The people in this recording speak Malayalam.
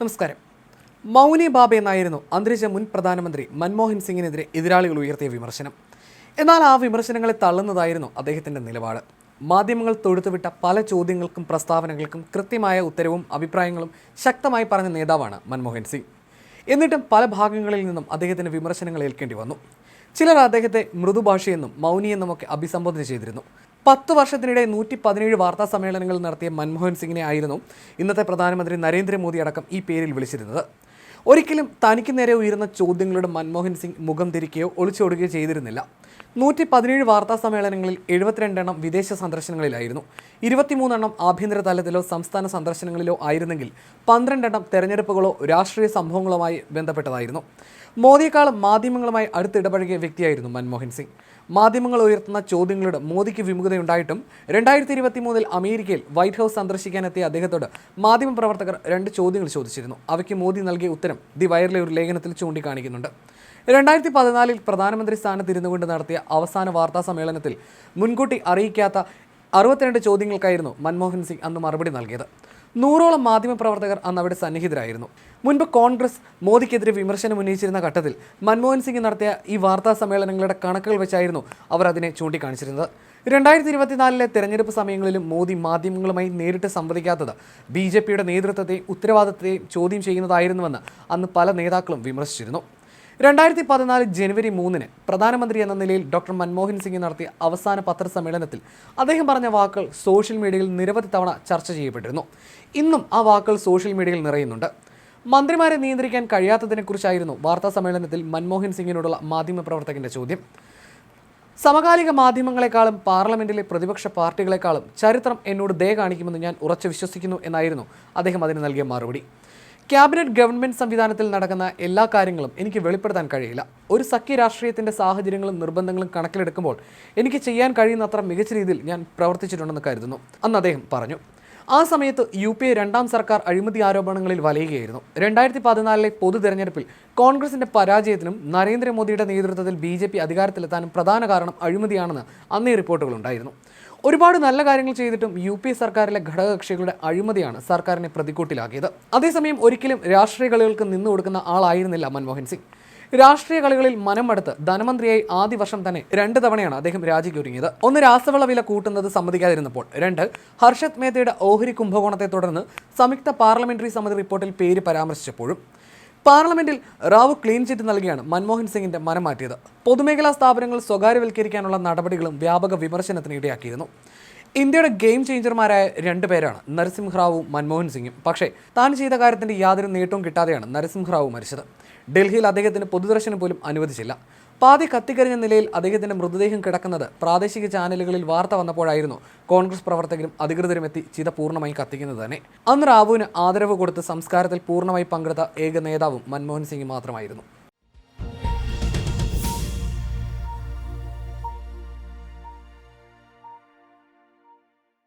നമസ്കാരം. മൗനി ബാബ എന്നായിരുന്നു അന്തരിച്ച മുൻ പ്രധാനമന്ത്രി മൻമോഹൻ സിംഗിനെതിരെ എതിരാളികൾ ഉയർത്തിയ വിമർശനം. എന്നാൽ ആ വിമർശനങ്ങളെ തള്ളുന്നതായിരുന്നു അദ്ദേഹത്തിന്റെ നിലപാട്. മാധ്യമങ്ങൾ തൊടുത്തുവിട്ട പല ചോദ്യങ്ങൾക്കും പ്രസ്താവനകൾക്കും കൃത്യമായ ഉത്തരവും അഭിപ്രായങ്ങളും ശക്തമായി പറഞ്ഞ നേതാവാണ് മൻമോഹൻ സിംഗ്. എന്നിട്ടും പല ഭാഗങ്ങളിൽ നിന്നും അദ്ദേഹത്തിന് വിമർശനങ്ങൾ ഏൽക്കേണ്ടി വന്നു. ചിലർ അദ്ദേഹത്തെ മൃദുഭാഷയെന്നും മൗനിയെന്നുമൊക്കെ അഭിസംബോധന ചെയ്തിരുന്നു. പത്ത് വർഷത്തിനിടെ നൂറ്റി പതിനേഴ് വാർത്താ സമ്മേളനങ്ങൾ നടത്തിയ മൻമോഹൻ സിംഗിനെ ആയിരുന്നു ഇന്നത്തെ പ്രധാനമന്ത്രി നരേന്ദ്രമോദി അടക്കം ഈ പേരിൽ വിളിച്ചിരുന്നത്. ഒരിക്കലും തനിക്ക് നേരെ ഉയരുന്ന ചോദ്യങ്ങളുടെ മൻമോഹൻ സിംഗ് മുഖം തിരിക്കുകയോ ഒളിച്ചോടുകയോ ചെയ്തിരുന്നില്ല. നൂറ്റി പതിനേഴ് വാർത്താ സമ്മേളനങ്ങളിൽ എഴുപത്തിരണ്ടെണ്ണം വിദേശ സന്ദർശനങ്ങളിലായിരുന്നു. ഇരുപത്തിമൂന്നെണ്ണം ആഭ്യന്തര തലത്തിലോ സംസ്ഥാന സന്ദർശനങ്ങളിലോ ആയിരുന്നെങ്കിൽ പന്ത്രണ്ടെണ്ണം തെരഞ്ഞെടുപ്പുകളോ രാഷ്ട്രീയ സംഭവങ്ങളുമായി ബന്ധപ്പെട്ടതായിരുന്നു. മോദിയെക്കാൾ മാധ്യമങ്ങളുമായി അടുത്തിടപഴകിയ വ്യക്തിയായിരുന്നു മൻമോഹൻ സിംഗ്. മാധ്യമങ്ങൾ ഉയർത്തുന്ന ചോദ്യങ്ങളോട് മോദിക്ക് വിമുഖതയുണ്ടായിട്ടും രണ്ടായിരത്തി ഇരുപത്തി മൂന്നിൽ അമേരിക്കയിൽ വൈറ്റ് ഹൗസ് സന്ദർശിക്കാനെത്തിയ അദ്ദേഹത്തോട് മാധ്യമപ്രവർത്തകർ രണ്ട് ചോദ്യങ്ങൾ ചോദിച്ചിരുന്നു. അവയ്ക്ക് മോദി നൽകിയ ഉത്തരം ദി വയറിലെ ഒരു ലേഖനത്തിൽ ചൂണ്ടിക്കാണിക്കുന്നുണ്ട്. രണ്ടായിരത്തി പതിനാലിൽ പ്രധാനമന്ത്രി സ്ഥാനത്ത് ഇരുന്നുകൊണ്ട് നടത്തിയ അവസാന വാർത്താ സമ്മേളനത്തിൽ മുൻകൂട്ടി അറിയിക്കാത്ത അറുപത്തിരണ്ട് ചോദ്യങ്ങൾക്കായിരുന്നു മൻമോഹൻ സിംഗ് അന്ന് മറുപടി നൽകിയത്. നൂറോളം മാധ്യമപ്രവർത്തകർ അന്ന് അവിടെ സന്നിഹിതരായിരുന്നു. മുൻപ് കോൺഗ്രസ് മോദിക്കെതിരെ വിമർശനം ഉന്നയിച്ചിരുന്ന ഘട്ടത്തിൽ മൻമോഹൻ സിംഗ് നടത്തിയ ഈ വാർത്താ സമ്മേളനങ്ങളുടെ കണക്കുകൾ വെച്ചായിരുന്നു അവർ അതിനെ ചൂണ്ടിക്കാണിച്ചിരുന്നത്. രണ്ടായിരത്തി ഇരുപത്തിനാലിലെ തെരഞ്ഞെടുപ്പ് സമയങ്ങളിലും മോദി മാധ്യമങ്ങളുമായി നേരിട്ട് സംവദിക്കാത്തത് ബി ജെ പിയുടെ നേതൃത്വത്തെയും ഉത്തരവാദിത്തത്തെയും ചോദ്യം ചെയ്യുന്നതായിരുന്നുവെന്ന് അന്ന് പല നേതാക്കളും വിമർശിച്ചിരുന്നു. രണ്ടായിരത്തി പതിനാല് ജനുവരി മൂന്നിന് പ്രധാനമന്ത്രി എന്ന നിലയിൽ ഡോക്ടർ മൻമോഹൻ സിംഗ് നടത്തിയ അവസാന പത്രസമ്മേളനത്തിൽ അദ്ദേഹം പറഞ്ഞ വാക്കുകൾ സോഷ്യൽ മീഡിയയിൽ നിരവധി തവണ ചർച്ച ചെയ്യപ്പെട്ടിരുന്നു. ഇന്നും ആ വാക്കുകൾ സോഷ്യൽ മീഡിയയിൽ നിറയുന്നുണ്ട്. മന്ത്രിമാരെ നിയന്ത്രിക്കാൻ കഴിയാത്തതിനെക്കുറിച്ചായിരുന്നു വാർത്താ സമ്മേളനത്തിൽ മൻമോഹൻ സിംഗിനോടുള്ള മാധ്യമപ്രവർത്തകന്റെ ചോദ്യം. സമകാലിക മാധ്യമങ്ങളെക്കാളും പാർലമെന്റിലെ പ്രതിപക്ഷ പാർട്ടികളെക്കാളും ചരിത്രം എന്നോട് ദയ കാണിക്കുമെന്ന് ഞാൻ ഉറച്ചു വിശ്വസിക്കുന്നു എന്നായിരുന്നു അദ്ദേഹം അതിന് നൽകിയ മറുപടി. ക്യാബിനറ്റ് ഗവൺമെന്റ് സംവിധാനത്തിൽ നടക്കുന്ന എല്ലാ കാര്യങ്ങളും എനിക്ക് വെളിപ്പെടുത്താൻ കഴിയില്ല. ഒരു സഖ്യ രാഷ്ട്രീയത്തിന്റെ സാഹചര്യങ്ങളും നിർബന്ധങ്ങളും കണക്കിലെടുക്കുമ്പോൾ എനിക്ക് ചെയ്യാൻ കഴിയുന്നത്ര മികച്ച രീതിയിൽ ഞാൻ പ്രവർത്തിച്ചിട്ടുണ്ടെന്ന് കരുതുന്നു. അന്ന് അദ്ദേഹം പറഞ്ഞു. ആ സമയത്ത് യു പി എ രണ്ടാം സർക്കാർ അഴിമതി ആരോപണങ്ങളിൽ വലയുകയായിരുന്നു. രണ്ടായിരത്തി പതിനാലിലെ പൊതു തെരഞ്ഞെടുപ്പിൽ കോൺഗ്രസിന്റെ പരാജയത്തിനും നരേന്ദ്രമോദിയുടെ നേതൃത്വത്തിൽ ബി ജെ പി അധികാരത്തിലെത്താനും പ്രധാന കാരണം അഴിമതിയാണെന്ന് അന്നേ റിപ്പോർട്ടുകളുണ്ടായിരുന്നു ഒരുപാട് നല്ല കാര്യങ്ങൾ ചെയ്തിട്ടും യു പി സർക്കാരിലെ ഘടകകക്ഷികളുടെ അഴിമതിയാണ് സർക്കാരിനെ പ്രതിക്കൂട്ടിലാക്കിയത്. അതേസമയം ഒരിക്കലും രാഷ്ട്രീയ കളികൾക്ക് നിന്നു കൊടുക്കുന്ന ആളായിരുന്നില്ല മൻമോഹൻ സിംഗ്. രാഷ്ട്രീയ കളികളിൽ മനമടുത്ത് ധനമന്ത്രിയായി ആദ്യ വർഷം തന്നെ രണ്ട് തവണയാണ് അദ്ദേഹം രാജിക്കൊരുങ്ങിയത് ഒന്ന് രാസവള വില കൂട്ടുന്നത് സമ്മതിക്കാതിരുന്നപ്പോൾ രണ്ട് ഹർഷത് മേത്തയുടെ ഓഹരി കുംഭകോണത്തെ തുടർന്ന് സംയുക്ത പാർലമെന്ററി സമിതി റിപ്പോർട്ടിൽ പേര് പരാമർശിച്ചപ്പോഴും പാർലമെന്റിൽ റാവു ക്ലീൻ ചിറ്റ് നൽകിയാണ് മൻമോഹൻ സിംഗിന്റെ മനം മാറ്റിയത്. പൊതുമേഖലാ സ്ഥാപനങ്ങൾ സ്വകാര്യവൽക്കരിക്കാനുള്ള നടപടികളും വ്യാപക വിമർശനത്തിന് ഇടയാക്കിയിരുന്നു. ഇന്ത്യയുടെ ഗെയിം ചേഞ്ചർമാരായ രണ്ടുപേരാണ് നരസിംഹറാവു മൻമോഹൻ സിംഗും. പക്ഷേ താൻ ചെയ്ത കാര്യത്തിന്റെ യാതൊരു നേട്ടവും കിട്ടാതെയാണ് നരസിംഹറാവു മരിച്ചത്. ഡൽഹിയിൽ അദ്ദേഹത്തിന് പൊതുദർശനം പോലും അനുവദിച്ചില്ല. പാതി കത്തിക്കരിഞ്ഞ നിലയിൽ അദ്ദേഹത്തിന്റെ മൃതദേഹം കിടക്കുന്നത് പ്രാദേശിക ചാനലുകളിൽ വാർത്ത വന്നപ്പോഴായിരുന്നു. കോൺഗ്രസ് പ്രവർത്തകരും അധികൃതരും എത്തി ചിത പൂർണമായി കത്തിക്കുന്നത് തന്നെ. അന്ന് റാവുവിന് ആദരവ് കൊടുത്ത് സംസ്കാരത്തിൽ പൂർണമായി പങ്കെടുത്ത ഏക നേതാവും മൻമോഹൻ സിംഗ് മാത്രമായിരുന്നു.